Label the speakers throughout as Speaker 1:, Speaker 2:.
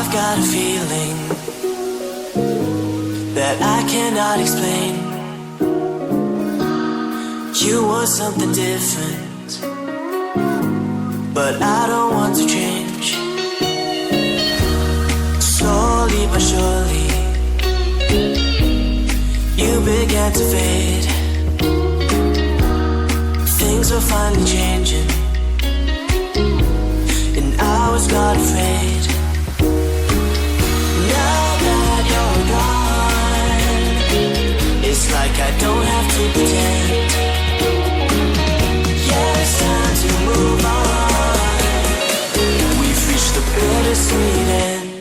Speaker 1: I've got a feeling that I cannot explain. You want something different, but I don't want to change. Slowly but surely, you began to fade. Things were finally changing, and I was not afraid. Like I don't have to pretend. Yeah, it's time to move on. We've reached the bittersweet end.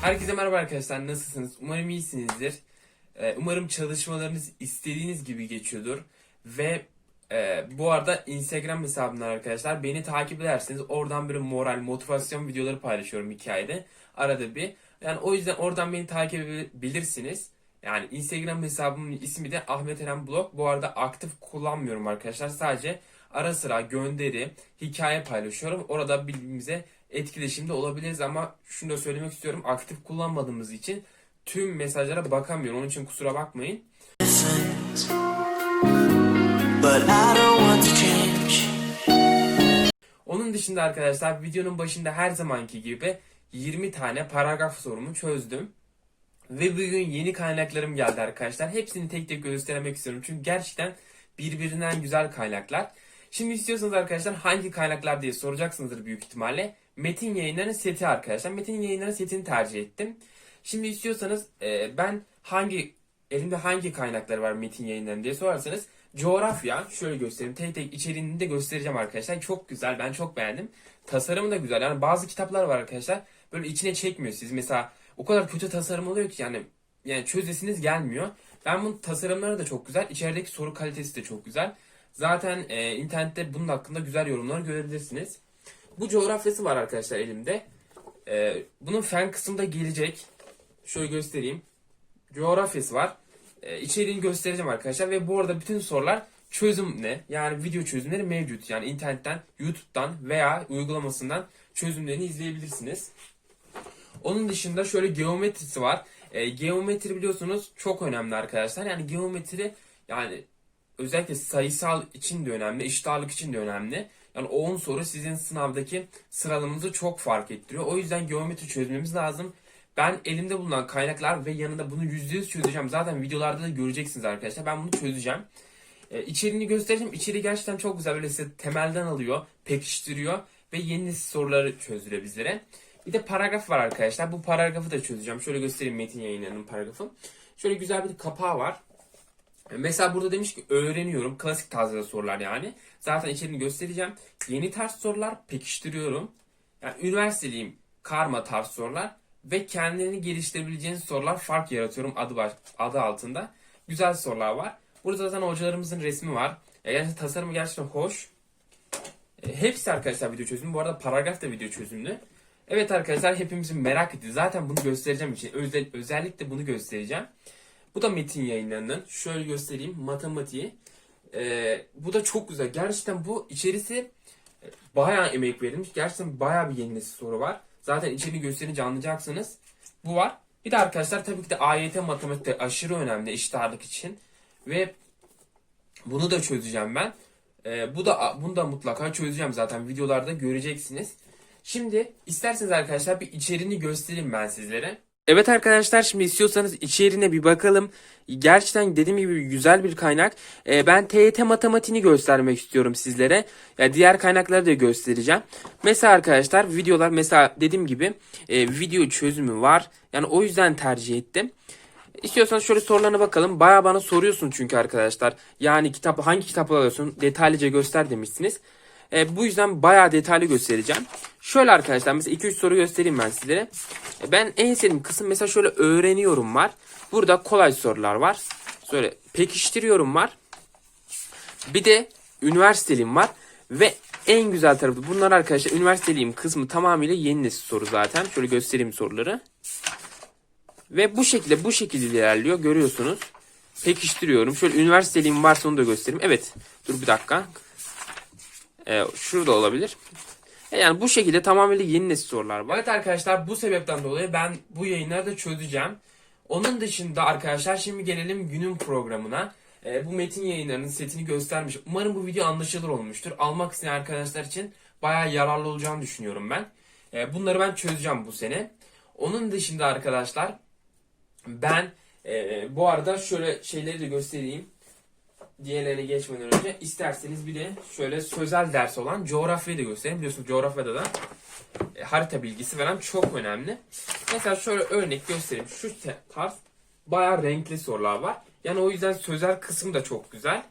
Speaker 2: Herkese merhaba arkadaşlar nasılsınız? Umarım iyisinizdir. Ee, umarım çalışmalarınız istediğiniz gibi geçiyordur. Ve e, bu arada Instagram hesabımdan arkadaşlar beni takip ederseniz oradan böyle moral, motivasyon videoları paylaşıyorum hikayede. Arada bir. Yani o yüzden oradan beni takip edebilirsiniz. Yani Instagram hesabımın ismi de Ahmet Eren Blog. Bu arada aktif kullanmıyorum arkadaşlar. Sadece ara sıra gönderi, hikaye paylaşıyorum. Orada birbirimize etkileşimde olabiliriz ama şunu da söylemek istiyorum. Aktif kullanmadığımız için tüm mesajlara bakamıyorum. Onun için kusura bakmayın. Onun dışında arkadaşlar videonun başında her zamanki gibi 20 tane paragraf sorumu çözdüm. Ve bugün yeni kaynaklarım geldi arkadaşlar. Hepsini tek tek göstermek istiyorum. Çünkü gerçekten birbirinden güzel kaynaklar. Şimdi istiyorsanız arkadaşlar hangi kaynaklar diye soracaksınızdır büyük ihtimalle. Metin yayınlarının seti arkadaşlar. Metin yayınlarının setini tercih ettim. Şimdi istiyorsanız e, ben hangi elimde hangi kaynaklar var metin yayınlarının diye sorarsanız coğrafya şöyle göstereyim tek tek içeriğini de göstereceğim arkadaşlar. Çok güzel ben çok beğendim. Tasarımı da güzel. Yani bazı kitaplar var arkadaşlar böyle içine çekmiyor siz. Mesela o kadar kötü tasarım oluyor ki yani yani çözesiniz gelmiyor. Ben bunun tasarımları da çok güzel. İçerideki soru kalitesi de çok güzel. Zaten e, internette bunun hakkında güzel yorumlar görebilirsiniz. Bu coğrafyası var arkadaşlar elimde. E, bunun fen kısmında gelecek. Şöyle göstereyim. Coğrafyası var. E, içeriğini göstereceğim arkadaşlar. Ve bu arada bütün sorular çözümle yani video çözümleri mevcut. Yani internetten, YouTube'dan veya uygulamasından çözümlerini izleyebilirsiniz. Onun dışında şöyle geometrisi var. E, geometri biliyorsunuz çok önemli arkadaşlar. Yani geometri yani özellikle sayısal için de önemli, eşit ağırlık için de önemli. Yani o 10 soru sizin sınavdaki sıralamanızı çok fark ettiriyor. O yüzden geometri çözmemiz lazım. Ben elimde bulunan kaynaklar ve yanında bunu %100 çözeceğim. Zaten videolarda da göreceksiniz arkadaşlar. Ben bunu çözeceğim. E, içeriğini göstereceğim. İçeriği gerçekten çok güzel. Böyle size temelden alıyor, pekiştiriyor ve yeni soruları çözdürüyor bizlere. Bir de paragraf var arkadaşlar. Bu paragrafı da çözeceğim. Şöyle göstereyim Metin Yayınları'nın paragrafı. Şöyle güzel bir kapağı var. Mesela burada demiş ki öğreniyorum. Klasik tarzda sorular yani. Zaten içeriğini göstereceğim. Yeni tarz sorular pekiştiriyorum. Yani üniversiteliyim. Karma tarz sorular. Ve kendini geliştirebileceğiniz sorular fark yaratıyorum adı, baş, adı altında. Güzel sorular var. Burada zaten hocalarımızın resmi var. E, Yani tasarımı gerçekten hoş. E, Hepsi arkadaşlar video çözümü. Bu arada paragraf da video çözümlü. Evet arkadaşlar hepimizin merak ettiği. Zaten bunu göstereceğim için. Özel, özellikle bunu göstereceğim. Bu da metin yayınlarının. Şöyle göstereyim. Matematiği. Ee, bu da çok güzel. Gerçekten bu içerisi e, bayağı emek verilmiş. Gerçekten bayağı bir yeni nesil soru var. Zaten içeriğini gösterince anlayacaksınız. Bu var. Bir de arkadaşlar tabii ki de AYT matematik de aşırı önemli eşit ağırlık için. Ve bunu da çözeceğim ben. Ee, bu da bunu da mutlaka çözeceğim zaten videolarda göreceksiniz. Şimdi isterseniz arkadaşlar bir içeriğini göstereyim ben sizlere. Evet arkadaşlar şimdi istiyorsanız içeriğine bir bakalım. Gerçekten dediğim gibi güzel bir kaynak. Ee, ben TYT matematiğini göstermek istiyorum sizlere. Ya diğer kaynakları da göstereceğim. Mesela arkadaşlar videolar mesela dediğim gibi e, video çözümü var. Yani o yüzden tercih ettim. İstiyorsanız şöyle sorularına bakalım. Baya bana soruyorsun çünkü arkadaşlar. Yani kitap hangi kitapları alıyorsun? Detaylıca göster demişsiniz. E, bu yüzden bayağı detaylı göstereceğim. Şöyle arkadaşlar mesela 2-3 soru göstereyim ben sizlere. E, ben en sevdiğim kısım mesela şöyle öğreniyorum var. Burada kolay sorular var. Şöyle pekiştiriyorum var. Bir de üniversiteliyim var. Ve en güzel tarafı bunlar arkadaşlar üniversiteliyim kısmı tamamıyla yeni nesil soru zaten. Şöyle göstereyim soruları. Ve bu şekilde bu şekilde ilerliyor görüyorsunuz. pekiştiriyorum. Şöyle üniversiteliğim varsa onu da göstereyim. Evet. Dur bir dakika. Ee, şurada olabilir. E, Yani bu şekilde tamamıyla yeni nesil sorular var. Evet arkadaşlar bu sebepten dolayı ben bu yayınları da çözeceğim. Onun dışında arkadaşlar şimdi gelelim günün programına. Ee, bu metin yayınlarının setini göstermiş. Umarım bu video anlaşılır olmuştur. Almak isteyen arkadaşlar için bayağı yararlı olacağını düşünüyorum ben. Ee, bunları ben çözeceğim bu sene. Onun dışında arkadaşlar ben e, bu arada şöyle şeyleri de göstereyim. Diğerlerine geçmeden önce isterseniz bir de şöyle sözel ders olan coğrafyayı da göstereyim. Biliyorsunuz coğrafyada da e, harita bilgisi veren çok önemli. Mesela şöyle örnek göstereyim. Şu tarz bayağı renkli sorular var. Yani o yüzden sözel kısım da çok güzel.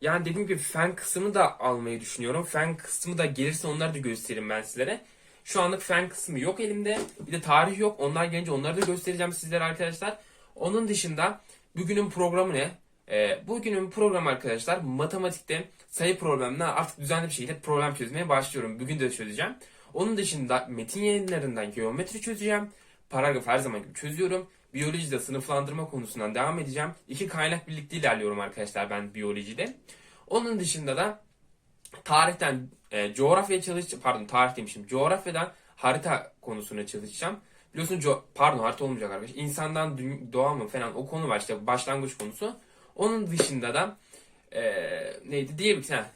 Speaker 2: Yani dediğim gibi fen kısmını da almayı düşünüyorum. Fen kısmı da gelirse onları da göstereyim ben sizlere. Şu anlık fen kısmı yok elimde. Bir de tarih yok. Onlar gelince onları da göstereceğim sizlere arkadaşlar. Onun dışında bugünün programı ne? Ee, bugünün programı arkadaşlar matematikte sayı problemine artık düzenli bir şekilde problem çözmeye başlıyorum. Bugün de çözeceğim. Onun dışında metin yayınlarından geometri çözeceğim. Paragraf her zaman gibi çözüyorum. Biyolojide sınıflandırma konusundan devam edeceğim. İki kaynak birlikte ilerliyorum arkadaşlar ben biyolojide. Onun dışında da tarihten e, coğrafya çalış pardon tarih demişim. Coğrafyadan harita konusuna çalışacağım. Biliyorsun co- pardon harita olmayacak arkadaş. İnsandan doğa mı falan o konu var işte başlangıç konusu. Onun dışında da e, neydi diyebiliriz ha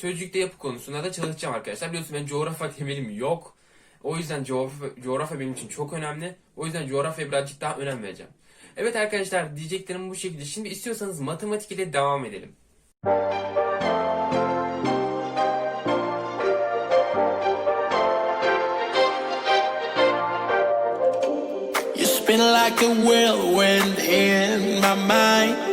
Speaker 2: sözcükte yapı konusunda da çalışacağım arkadaşlar. Biliyorsun ben coğrafya temelim yok. O yüzden coğrafya, coğrafya benim için çok önemli. O yüzden coğrafyaya birazcık daha önem vereceğim. Evet arkadaşlar diyeceklerim bu şekilde. Şimdi istiyorsanız matematik ile devam edelim.
Speaker 1: You spin like a whirlwind in my mind.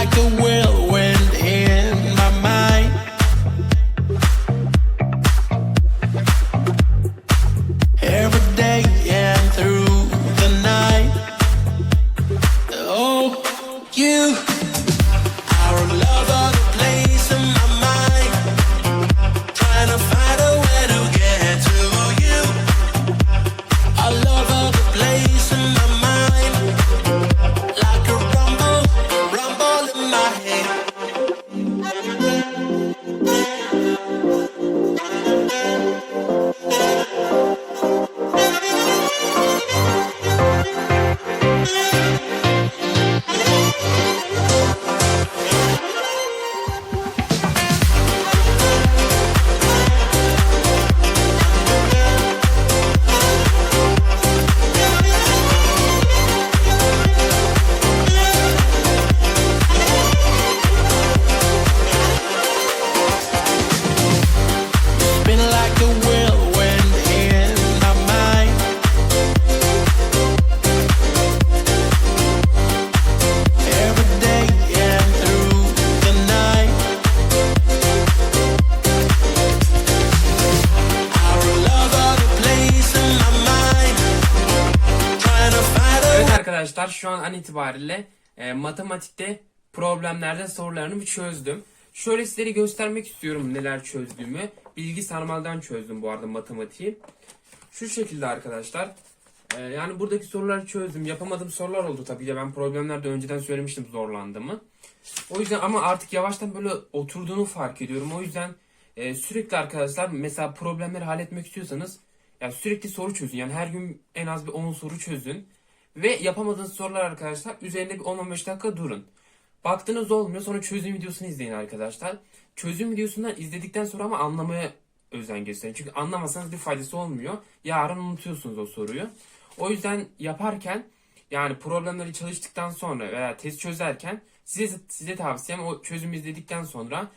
Speaker 1: Like a whirlwind
Speaker 2: arkadaşlar şu an an itibariyle e, matematikte problemlerde sorularını çözdüm. Şöyle sizlere göstermek istiyorum neler çözdüğümü. Bilgi sarmaldan çözdüm bu arada matematiği. Şu şekilde arkadaşlar. e, yani buradaki soruları çözdüm. Yapamadığım sorular oldu tabii ki. Ben problemlerde önceden söylemiştim zorlandığımı. O yüzden ama artık yavaştan böyle oturduğunu fark ediyorum. O yüzden e, sürekli arkadaşlar mesela problemleri halletmek istiyorsanız yani sürekli soru çözün. Yani her gün en az bir 10 soru çözün. Ve yapamadığınız sorular arkadaşlar üzerinde bir 10-15 dakika durun. Baktınız olmuyor sonra çözüm videosunu izleyin arkadaşlar. Çözüm videosundan izledikten sonra ama anlamaya özen gösterin. Çünkü anlamasanız bir faydası olmuyor. Yarın unutuyorsunuz o soruyu. O yüzden yaparken Yani problemleri çalıştıktan sonra veya test çözerken size size tavsiyem o çözümü izledikten sonra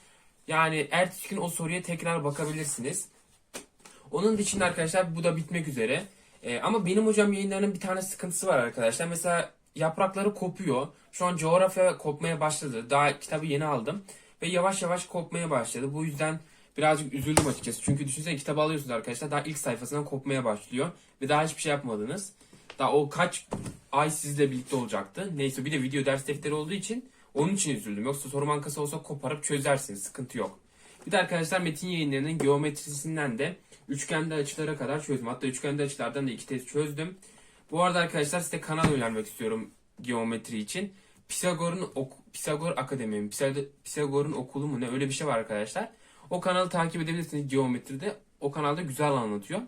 Speaker 2: yani ertesi gün o soruya tekrar bakabilirsiniz. Onun dışında arkadaşlar bu da bitmek üzere. Ee, ama benim hocam yayınlarının bir tane sıkıntısı var arkadaşlar. Mesela yaprakları kopuyor. Şu an coğrafya kopmaya başladı. Daha kitabı yeni aldım. Ve yavaş yavaş kopmaya başladı. Bu yüzden birazcık üzüldüm açıkçası. Çünkü düşünsene kitabı alıyorsunuz arkadaşlar. Daha ilk sayfasından kopmaya başlıyor. Ve daha hiçbir şey yapmadınız. Daha o kaç ay sizle birlikte olacaktı. Neyse bir de video ders defteri olduğu için onun için üzüldüm. Yoksa soru bankası olsa koparıp çözersiniz. Sıkıntı yok. Bir de arkadaşlar metin yayınlarının geometrisinden de üçgende açılara kadar çözdüm. Hatta üçgende açılardan da iki test çözdüm. Bu arada arkadaşlar size kanal önermek istiyorum geometri için. Pisagor'un ok Pisagor Akademi mi? Pisag- Pisagor'un okulu mu ne öyle bir şey var arkadaşlar. O kanalı takip edebilirsiniz geometride. O kanalda güzel anlatıyor.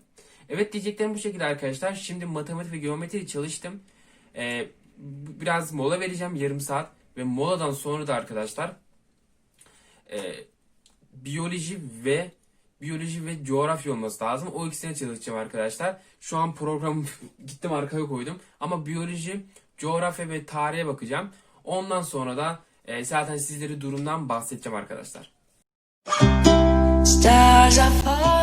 Speaker 2: Evet diyeceklerim bu şekilde arkadaşlar. Şimdi matematik ve geometri çalıştım. Ee, biraz mola vereceğim yarım saat. Ve moladan sonra da arkadaşlar e, biyoloji ve biyoloji ve coğrafya olması lazım. O ikisine çalışacağım arkadaşlar. Şu an programı gittim arkaya koydum. Ama biyoloji, coğrafya ve tarihe bakacağım. Ondan sonra da e, zaten sizlere durumdan bahsedeceğim arkadaşlar.
Speaker 3: Stars are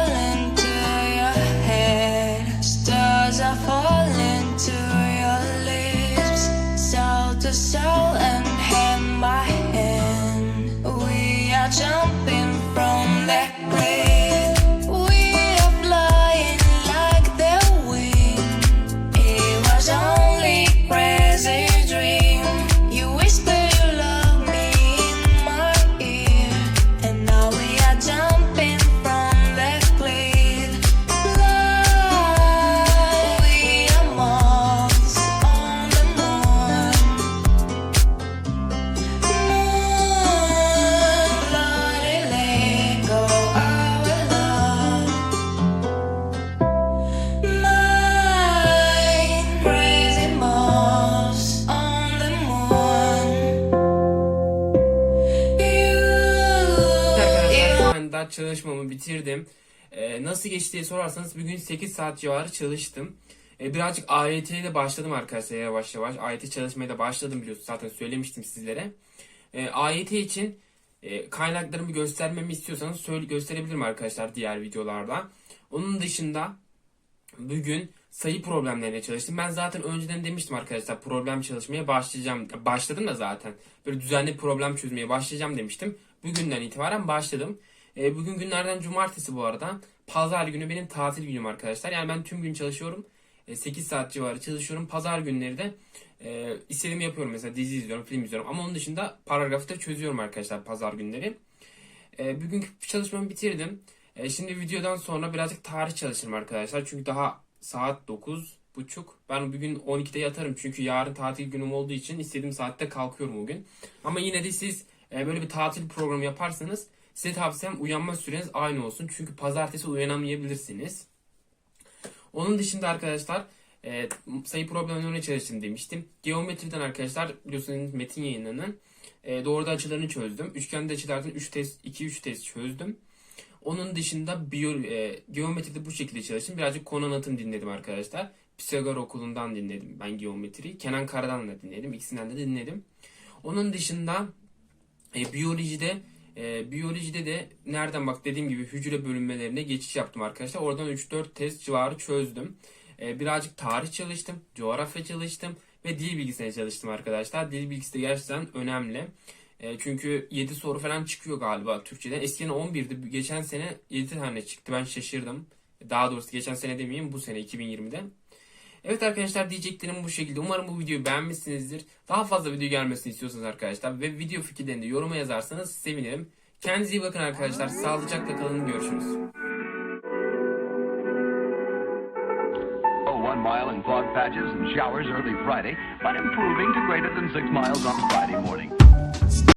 Speaker 2: Anda çalışmamı bitirdim. Ee, nasıl geçti diye sorarsanız bugün 8 saat civarı çalıştım. Ee, birazcık AYT'ye de başladım arkadaşlar yavaş yavaş. AYT çalışmaya da başladım biliyorsunuz zaten söylemiştim sizlere. Ee, AYT için e, kaynaklarımı göstermemi istiyorsanız söyle gösterebilirim arkadaşlar diğer videolarda. Onun dışında bugün sayı problemlerine çalıştım. Ben zaten önceden demiştim arkadaşlar problem çalışmaya başlayacağım. Başladım da zaten. Böyle düzenli problem çözmeye başlayacağım demiştim. Bugünden itibaren başladım. E, bugün günlerden cumartesi bu arada. Pazar günü benim tatil günüm arkadaşlar. Yani ben tüm gün çalışıyorum. E, 8 saat civarı çalışıyorum. Pazar günleri de e, istediğimi yapıyorum. Mesela dizi izliyorum, film izliyorum. Ama onun dışında paragrafı da çözüyorum arkadaşlar pazar günleri. E, bugünkü çalışmamı bitirdim. E, şimdi videodan sonra birazcık tarih çalışırım arkadaşlar. Çünkü daha saat 9 buçuk. Ben bugün 12'de yatarım. Çünkü yarın tatil günüm olduğu için istediğim saatte kalkıyorum bugün. Ama yine de siz e, böyle bir tatil programı yaparsanız size tavsiyem uyanma süreniz aynı olsun. Çünkü pazartesi uyanamayabilirsiniz. Onun dışında arkadaşlar e, sayı problemlerine çalıştım demiştim. Geometriden arkadaşlar biliyorsunuz metin yayınlarının e, doğruda açılarını çözdüm. Üçgende açılardan 3 test 2-3 test çözdüm. Onun dışında biyo, e, geometride bu şekilde çalıştım. Birazcık konu anlatım dinledim arkadaşlar. Pisagor okulundan dinledim ben geometriyi. Kenan Karadan da dinledim. İkisinden de dinledim. Onun dışında e, biyolojide e, biyolojide de nereden bak dediğim gibi hücre bölünmelerine geçiş yaptım arkadaşlar. Oradan 3-4 test civarı çözdüm. E, birazcık tarih çalıştım, coğrafya çalıştım ve dil bilgisine çalıştım arkadaşlar. Dil bilgisi de gerçekten önemli. E, çünkü 7 soru falan çıkıyor galiba Türkçeden. Eskiden 11'di. Geçen sene 7 tane çıktı. Ben şaşırdım. Daha doğrusu geçen sene demeyeyim bu sene 2020'de. Evet arkadaşlar diyeceklerim bu şekilde. Umarım bu videoyu beğenmişsinizdir. Daha fazla video gelmesini istiyorsanız arkadaşlar ve video fikirlerini de yoruma yazarsanız sevinirim. Kendinize iyi bakın arkadaşlar. Sağlıcakla kalın. Görüşürüz.
Speaker 4: Oh, one mile in fog patches and showers early Friday, but improving to greater than six miles on Friday morning.